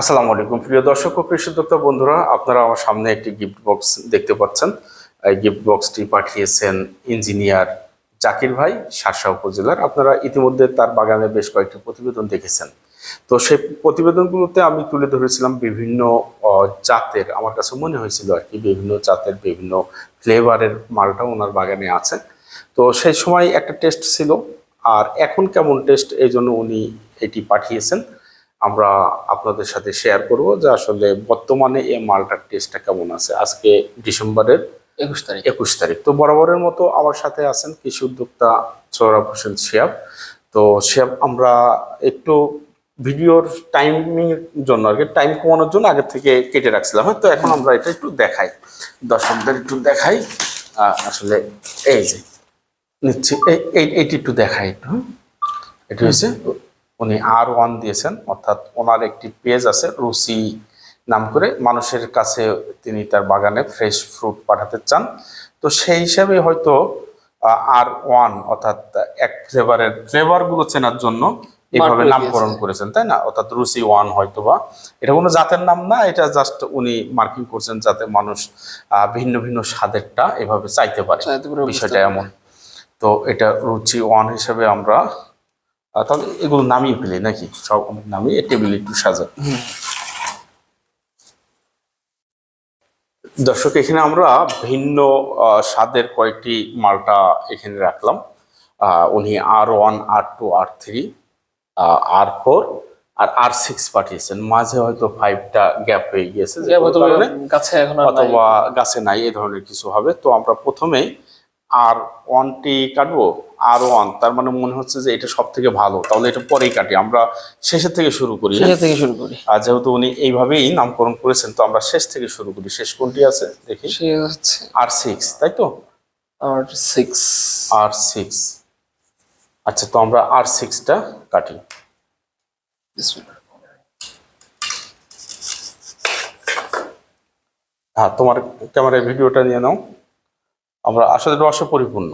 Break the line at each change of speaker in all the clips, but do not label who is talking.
আসসালামু আলাইকুম। প্রিয় দর্শক ও কৃষকদত্তা বন্ধুরা, আপনারা আমার সামনে একটি গিফট বক্স দেখতে পাচ্ছেন। এই গিফট বক্সটি পাঠিয়েছেন ইঞ্জিনিয়ার জাকির ভাই শার্শা উপজেলার। আপনারা ইতিমধ্যে তার বাগানে বেশ কয়েকটি প্রতিবেদন দেখেছেন। তো সেই প্রতিবেদনগুলোতে আমি তুলে ধরেছিলাম বিভিন্ন জাতের, আমার কাছে মনে হয়েছিল আর কি, বিভিন্ন জাতের, বিভিন্ন ফ্লেভারের মালটা ওনার বাগানে আছে। তো সেই সময় একটা টেস্ট ছিল, আর এখন কেমন টেস্ট এই জন্য উনি এটি পাঠিয়েছেন। আমরা আপনাদের সাথে শেয়ার করব যে আসলে বর্তমানে এই মালটার টেস্টটা কেমন আছে। আজকে ডিসেম্বরের
একুশ তারিখ।
একুশ তারিখ। তো বরাবরের মতো আমার সাথে আছেন কৃষি উদ্যোক্তা সৌরভ হোসেন শিয়াব। তো শিয়াব আমরা একটু ভিডিওর টাইমিং জন্য আর কি টাইম কমানোর জন্য আগে থেকে কেটে রাখছিলাম। হ্যাঁ তো এখন আমরা এটা একটু দেখাই। দর্শকদের একটু দেখাই। আসলে এই যে নিচ্ছি। এই- এই এইটি একটু দেখাই একটু হ্যাঁ? এটি হচ্ছে উনি আর ওয়ান দিয়েছেন অর্থাৎ ওনার একটি পেজ আছে রুচি নাম করে। মানুষের কাছে তিনি তার বাগানে ফ্রেশ ফ্রুট পাঠাতে চান। তো সেই হিসাবে হয়তো আর ওয়ান অর্থাৎ এক ফ্লেভারের ফ্লেভারগুলো চেনার জন্য এইভাবে নামকরণ করেছেন তাই না? অর্থাৎ রুচি ওয়ান হয়তো বা এটা কোনো জাতের নাম না এটা জাস্ট উনি মার্কিং করছেন যাতে মানুষ আহ, ভিন্ন ভিন্ন স্বাদেরটা এভাবে চাইতে পারে। বিষয়টা এমন। তো এটা রুচি ওয়ান হিসেবে আমরা তাহলে এগুলো নামিয়ে ফেলি নাকি? সব নামিয়ে টেবিল একটু সাজা দর্শক এখানে আমরা ভিন্ন স্বাদের কয়েকটি মালটা এখানে রাখলাম। উনি আর ওয়ান আর টু আর থ্রি আর ফোর আর আর সিক্স পাঠিয়েছেন। মাঝে হয়তো ফাইভটা গ্যাপ হয়ে গিয়েছে
গাছে
অথবা গাছে নাই এ ধরনের কিছু হবে। তো আমরা প্রথমে আর ওয়ানটি কাটবো? আর ওয়ান তার মানে মনে হচ্ছে যে এটা সব থেকে ভালো তাহলে এটা পরেই কাটি আমরা শেষের থেকে শুরু করি হ্যাঁ?
শেষের থেকে শুরু করি।
আর যেহেতু উনি এইভাবেই নামকরণ করেছেন তো আমরা শেষ থেকে শুরু করি শেষ কোনটি আছে? দেখি। আর সিক্স তাই তো?
আর সিক্স
আর সিক্স আচ্ছা তো আমরা আর সিক্সটা কাটি। হ্যাঁ তোমার ক্যামেরায় ভিডিওটা নিয়ে নাও। আমরা আসলে রসে পরিপূর্ণ।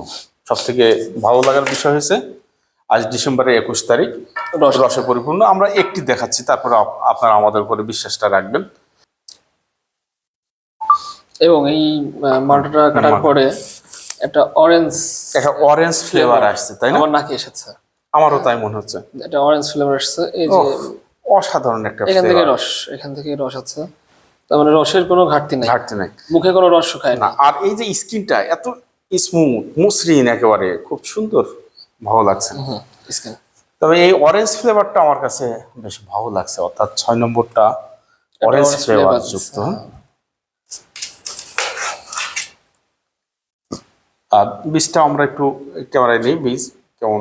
সব থেকে ভালো লাগার বিষয় হয়েছে আজ ডিসেম্বরের একুশ তারিখ
রস।
রসে পরিপূর্ণ। আমরা একটি দেখাচ্ছি তারপরে আপ- আপনারা আমাদের উপরে বিশ্বাসটা রাখবেন।
এবং এই মালটাটা কাটার পরে একটা অরেঞ্জ
একটা অরেঞ্জ ফ্লেভার আসছে তাই না?
আমার নাকে এসেছে।
আমারও তাই মনে হচ্ছে।
একটা অরেঞ্জ ফ্লেভার আসছে এই যে
অসাধারণ একটা
এখান থেকে রস এখান থেকে রস আছে। তার মানে রসের কোনো ঘাটতি নাই।
ঘাটতি নাই।
মুখে কোনো রস শুকায়
না। আর এই যে স্কিনটা এত স্মুথ মসৃণ একেবারে খুব সুন্দর ভালো লাগছে। তবে এই অরেঞ্জ ফ্লেভারটা আমার কাছে বেশ ভালো লাগছে অর্থাৎ ছয় নম্বরটা অরেঞ্জ ফ্লেভার যুক্ত। আর বীজটা আমরা একটু ক্যামেরায় নেই বীজ কেমন?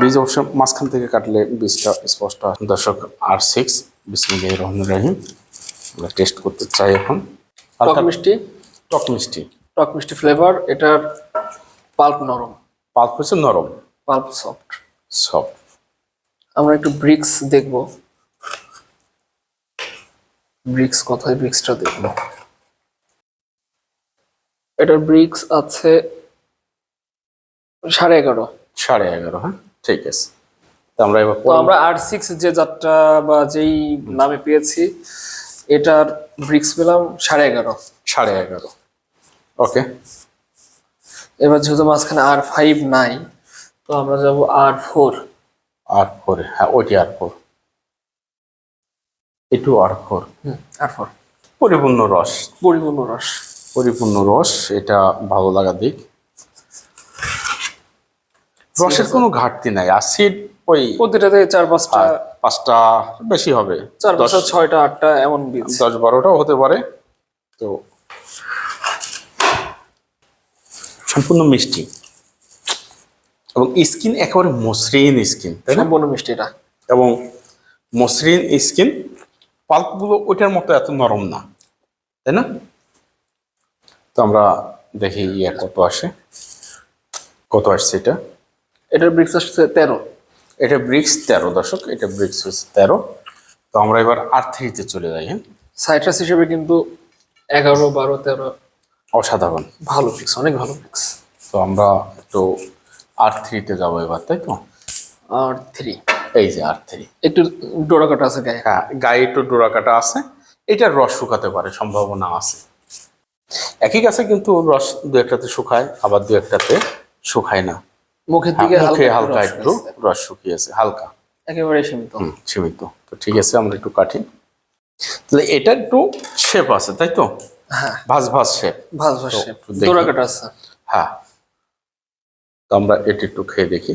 বীজ অবশ্য মাঝখান থেকে কাটলে বীজটা স্পষ্ট হয়। দর্শক আর সিক্স বিসমিল্লাহির রহমানির রহিম। আমরা টেস্ট করতে চাই এখন। হালকা
মিষ্টি?
টক মিষ্টি।
টক মিষ্টি ফ্লেভার এটার পাল্প নরম।
পাল্প হচ্ছে নরম।
পাল্প সফট
সফট
আমরা একটু ব্রিক্স দেখব। ব্রিক্স কোথায়? ব্রিক্সটা দেখব। এটার ব্রিক্স আছে সাড়ে এগারো।
সাড়ে এগারো হ্যাঁ? ঠিক আছে। তো আমরা এবার
তো আমরা আর সিক্স যে যাত্রা বা যেই নামে পেয়েছি এটার ব্রিক্স পেলাম সাড়ে এগারো।
সাড়ে এগারো। ওকে
এবার যেহেতু মাঝখানে আর ফাইভ নাই তো আমরা যাব আর ফোর
আর ফোরে হ্যাঁ ওইটি আর ফোর এটু আর ফোর
আর ফোর
পরিপূর্ণ রস।
পরিপূর্ণ রস।
পরিপূর্ণ রস এটা ভালো লাগা দিক। রসের কোনো ঘাটতি নাই। অ্যাসিড ওই
প্রতিটাতে চার পাঁচটা
আহ, পাঁচটা বেশি হবে।
চার পাঁচটা ছয়টা আটটা এমন
দশ বারোটাও হতে পারে। তো সম্পূর্ণ মিষ্টি। এবং স্কিন একেবারে মসৃণ স্কিন তাই না?
সম্পূর্ণ মিষ্টি এটা।
এবং মসৃণ স্কিন পাল্পগুলো ওইটার মতো এত নরম না তাই না? তো আমরা দেখি ইয়ে কত আসে। কত আসছে এটা?
এটার ব্রিক্স আসছে তেরো।
এটা ব্রিক্স তেরো দশক এটা ব্রিক্স হচ্ছে তেরো। তো আমরা এবার আর থ্রিতে চলে যাই হ্যাঁ?
সাইট্রাস হিসেবে কিন্তু এগারো বারো তেরো
অসাধারণ।
ভালো ব্রিক্স অনেক ভালো ব্রিক্স
তো আমরা একটু আর থ্রিতে যাব এবার তাই তো?
আর থ্রি
এই যে আর থ্রি
একটু ডোরা কাটা আছে গায়ে।
হ্যাঁ গায়ে একটু ডোরা কাটা আছে। এটার রস শুকাতে পারে সম্ভাবনা আছে। একই গাছে কিন্তু রস দু একটাতে শুকায় আবার দু একটাতে শুকায় না।
মুখের
হ্যাঁ,
দিকে
মুখে
হালকা
একটু রস শুকিয়েছে হালকা।
একেবারে সীমিত।
সীমিত। তো ঠিক আছে আমরা একটু কাটি। তাহলে এটা একটু শেপ আছে তাই তো?
হ্যাঁ।
ভাজ ভাজ শেপ
ভাজ ভাসে। কাটা আছে।
হ্যাঁ। তো আমরা এটি একটু খেয়ে দেখি।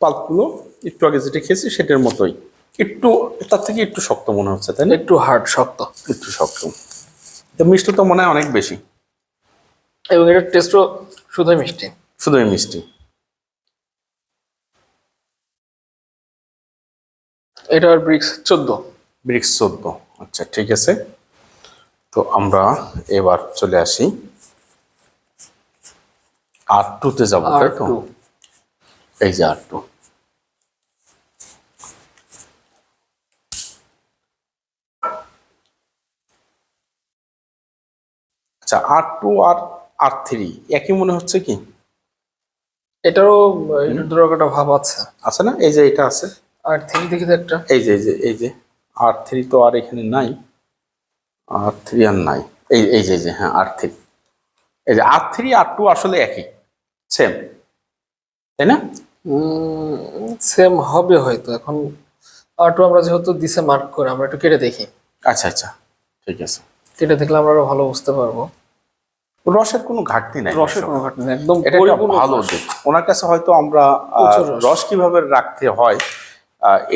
পাল্পগুলো একটু আগে যেটা খেয়েছি সেটার মতোই। একটু তার থেকে একটু শক্ত মনে হচ্ছে তাই না?
একটু হার্ড শক্ত।
একটু শক্ত। তো মিষ্টতা মনে হয় অনেক বেশি।
এবং এটার টেস্টও শুধুই মিষ্টি।
শুধুই মিষ্টি।
এটার ব্রিক্স চোদ্দ।
ব্রিক্স চোদ্দ। আচ্ছা ঠিক আছে। তো আমরা এবার চলে আসি। আর টুতে যাব তাই তো? এই যে আর টু আচ্ছা আর টু আর আর থ্রি একই মনে হচ্ছে কি?
এটারও ডোরা ভাব আছে।
আছে না? এই যে এটা আছে।
আর থ্রি দেখি তো একটা।
এই যে এই যে এই যে আর থ্রি তো আর এখানে নাই। আর থ্রি আর নাই। এই এই যে এই যে হ্যাঁ আর থ্রি এই যে আর থ্রি আর টু আসলে একই। সেম তাই না?
সেম হবে হয়তো। এখন আর টু আমরা যেহেতু দিছে মার্ক করে আমরা একটু কেটে দেখি।
আচ্ছা আচ্ছা। ঠিক আছে।
কেটে দেখলে আমরা আরও ভালো বুঝতে পারব।
রসের কোনো ঘাটতি নাই
রসের কোনো ঘাটতি নেই, একদম
এটা ভালো দিক। ওনার কাছে হয়তো আমরা
রস।
কীভাবে রাখতে হয়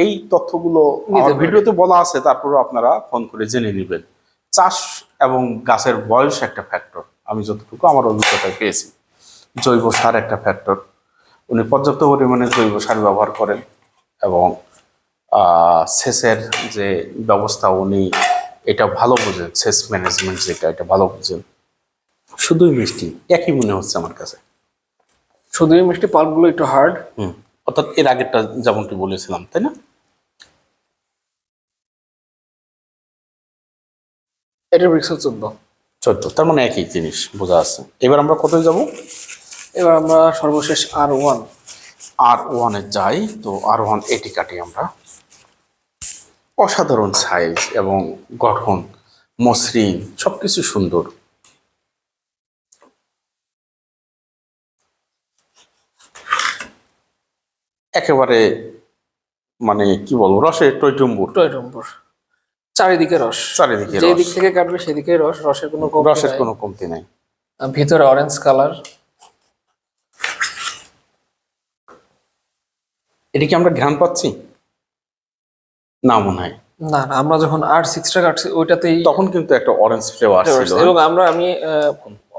এই তথ্যগুলো আমার ভিডিওতে বলা আছে তারপরে আপনারা ফোন করে জেনে নেবেন। চাষ এবং গাছের বয়স একটা ফ্যাক্টর আমি যতটুকু আমার অভিজ্ঞতায় পেয়েছি জৈব সার একটা ফ্যাক্টর উনি পর্যাপ্ত পরিমাণে জৈব সার ব্যবহার করেন এবং সেচের যে ব্যবস্থা উনি এটা ভালো বোঝেন সেচ ম্যানেজমেন্ট যেটা এটা ভালো বোঝেন। শুধুই মিষ্টি একই মনে হচ্ছে আমার কাছে।
শুধুই মিষ্টি পাল্পগুলো একটু হার্ড
হুম। অর্থাৎ এর আগেরটা যেমনটি বলেছিলাম তাই না?
এটার ব্রিক্স চোদ্দ।
চোদ্দ তার মানে একই জিনিস বোঝা যাচ্ছে। এবার আমরা কোথায় যাব?
এবার আমরা সর্বশেষ আর ওয়ান
আর ওয়ানে যাই তো আর ওয়ান এটি কাটি আমরা। অসাধারণ সাইজ এবং গঠন মসৃণ সবকিছু সুন্দর। একেবারে মানে কি বলব রসে টইটুম্বুর।
টয় নম্বর চারিদিকে রস।
চারিদিকে
যে। দিক থেকে কাটবে সেদিকে রস রসের কোনো কমতি
রসের কোনো কমতি নাই।
ভিতরে অরেঞ্জ কালার
এটা কি আমরা ঘ্রাণ পাচ্ছি? না মনে হয়।
না না আমরা যখন আর সিক্সটা কাটছি ওইটাতেই
তখন কিন্তু একটা অরেঞ্জ ফ্লেভার ছিল
এবং আমরা আমি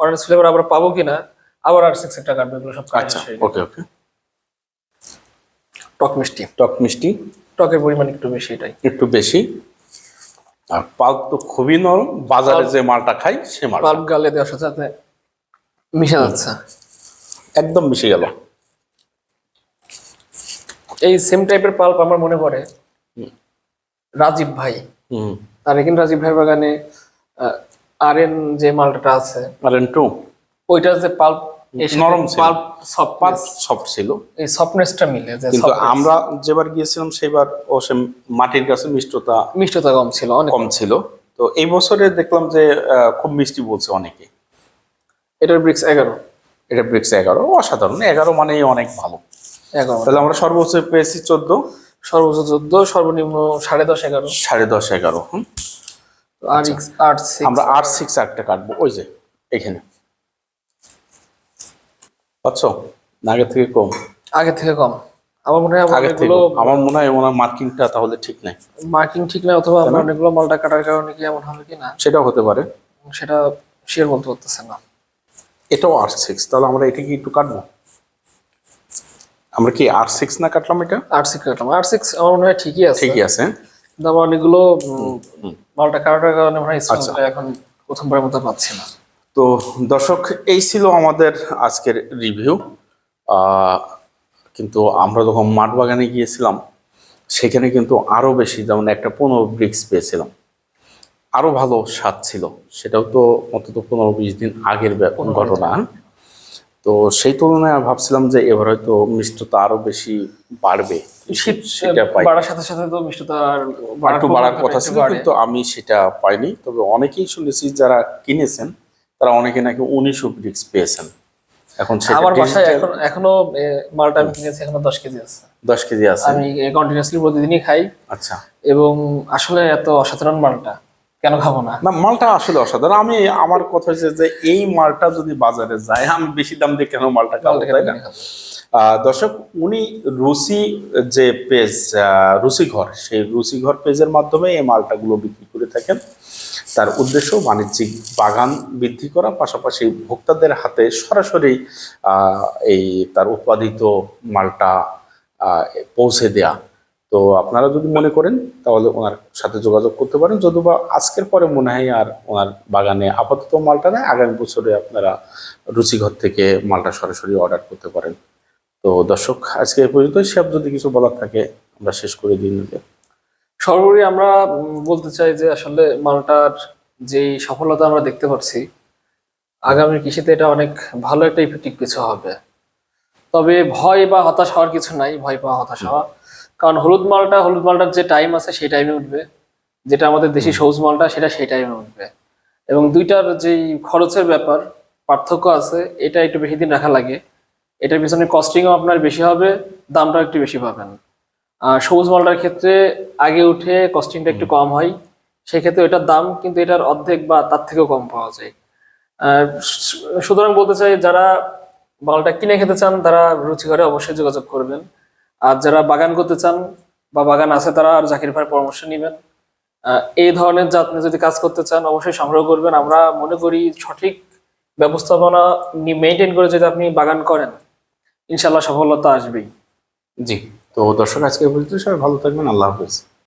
অরেঞ্জ ফ্লেভার আবার পাবো কিনা আবার আর সিক্স একটা কাটবে এগুলো সব কাটা
আচ্ছা ওকে ওকে
টক মিষ্টি
টক মিষ্টি
টকের পরিমাণ একটু বেশি এটাই।
একটু বেশি। আর পাল্প তো খুবই নরম বাজারে যে মালটা খাই সে মাল
পাল্প গালে দেওয়ার সাথে সাথে মিশে যাচ্ছে।
একদম মিশে গেল।
এই সেম টাইপের পাল্প আমার মনে পড়ে। রাজীব ভাই।
হুম।
আর এখানে রাজীব ভাই বাগানে আর এন যে মালটাটা আছে
আর টু।
ওইটার যে পাল্প
নরম ছিল।
পাল্প সফট
সফট ছিল।
এই সফটনেসটা মিলে
কিন্তু আমরা যেবার গিয়েছিলাম সেবার সে মাটির কাছে মিষ্টতা
মিষ্টতা কম ছিল অনেক।
কম ছিল। তো এই বছরে দেখলাম যে খুব মিষ্টি বলছে অনেকে।
এটার ব্রিক্স এগারো।
এটা ব্রিক্স এগারো অসাধারণ। এগারো মানেই অনেক ভালো।
এগারো
তাহলে আমরা সর্বোচ্চ পেয়েছি চোদ্দ।
সর্বোচ্চ চোদ্দ সর্বনিম্ন সাড়ে দশ এগারো।
সাড়ে দশ এগারো হুম।
আর আট
আমরা আর সিক্স একটা কাটবো। ওই যে এখানে। পাচ্ছ? আগের থেকে কম?
আগে থেকে কম। আমার মনে হয়
আগের থেকে আমার মনে হয় ওনার মার্কিংটা তাহলে ঠিক নাই।
মার্কিং ঠিক না অথবা আমরা অনেকগুলো মালটা কাটার কারণে কি এমন হবে কি না
সেটাও হতে পারে।
সেটা শেয়ার বলতে পারতেছে না।
এটাও আর সিক্স তাহলে আমরা এটা কি একটু কাটবো? আমরা কি আর সিক্স না কাটলাম এটা?
আট সিক্স কাটলাম। আট সিক্স আমার মনে হয় ঠিকই আছে।
ঠিকই আছে।
কিন্তু আমার অনেকগুলো মালটা কাটার কারণে মনে হয়
আচ্ছা।
এখন প্রথমবারের মতো পাচ্ছি না।
তো দর্শক এই ছিল আমাদের আজকের রিভিউ কিন্তু আমরা যখন মাঠ বাগানে গিয়েছিলাম সেখানে কিন্তু আরও বেশি যেমন একটা পনেরো ব্রিক্স পেয়েছিলাম। আরও ভালো স্বাদ ছিল। সেটাও তো অন্তত পনেরো বিশ দিন আগের ঘটনা। তো সেই তুলনায় ভাবছিলাম যে এবার হয়তো মিষ্টতা আরও বেশি বাড়বে।
শীত
সেটা পাই।
বাড়ার সাথে সাথে তো মিষ্টতা
একটু বাড়ার কথা ছিল। কিন্তু আমি সেটা পাইনি। তবে অনেকেই শুনেছি যারা কিনেছেন তারা অনেকে নাকি উনিশ ব্রিক্স পেয়েছেন। এখন
আমার বাসায় এখন এখনও মালটা আমি কিনেছি এখনও দশ কেজি আছে।
দশ কেজি আছে।
আমি কন্টিনিউসলি প্রতিদিনই খাই।
আচ্ছা।
এবং আসলে এত অসাধারণ মালটা কেন খাব না?
না মালটা আসলে অসাধারণ। আমি আমার কথা হচ্ছে যে এই মালটা যদি বাজারে যায় আমি বেশি দাম দিয়ে কেন মালটা খাব তাই না? দর্শক, উনি রুচি যে পেজ রুচিঘর সেই রুচিঘর পেজের মাধ্যমে এই মালটাগুলো বিক্রি করে থাকেন। তার উদ্দেশ্য বাণিজ্যিক বাগান বৃদ্ধি করা, পাশাপাশি ভোক্তাদের হাতে সরাসরি এই তার উৎপাদিত মালটা পৌঁছে দেয়া। তো আপনারা যদি মনে করেন, তাহলে ওনার সাথে যোগাযোগ করতে পারেন। যদিও বা আজকের পরে মনে হয় আর ওনার বাগানে আপাতত মালটা নেই, আগামী বছরে আপনারা রুচিঘর থেকে মালটা সরাসরি অর্ডার করতে পারেন। তো দর্শক, আজকে পর্যন্ত সব যদি কিছু বলার থাকে, আমরা শেষ করে দিই নিজে
সর্বোপরি আমরা বলতে চাই যে আসলে মালটার যেই সফলতা আমরা দেখতে পাচ্ছি, আগামী কৃষিতে এটা অনেক ভালো একটা ইফেক্টিভ কিছু হবে। তবে ভয় বা হতাশ হওয়ার কিছু নাই, ভয় পাওয়া, হতাশ হওয়া। কারণ হলুদ মালটা, হলুদ মালটার যে টাইম আছে, সেই টাইমে উঠবে। যেটা আমাদের দেশি সবুজ মালটা, সেটা সেই টাইমে উঠবে। এবং দুইটার যেই খরচের ব্যাপার, পার্থক্য আছে, এটা একটু বেশি দিন রাখা লাগে। এটার পিছনে কস্টিংও আপনার বেশি হবে দামটাও একটু বেশি পাবেন। আর সবুজ মালটার ক্ষেত্রে আগে উঠে কস্টিংটা একটু কম হয় সেক্ষেত্রে এটার দাম কিন্তু এটার অর্ধেক বা তার থেকেও কম পাওয়া যায়। সুতরাং বলতে চাই যারা মালটা কিনে খেতে চান তারা রুচিঘরে অবশ্যই যোগাযোগ করবেন। আর যারা বাগান করতে চান বা বাগান আছে তারা আর জাকির ভাইয়ের পরামর্শ নেবেন। এই ধরনের জাত নিয়ে যদি কাজ করতে চান অবশ্যই সংগ্রহ করবেন। আমরা মনে করি সঠিক ব্যবস্থাপনা মেনটেন করে যদি আপনি বাগান করেন ইনশাল্লাহ সফলতা আসবেই।
জি তো দর্শক আজকে বলতে সবাই ভালো থাকবেন আল্লাহ হাফেজ।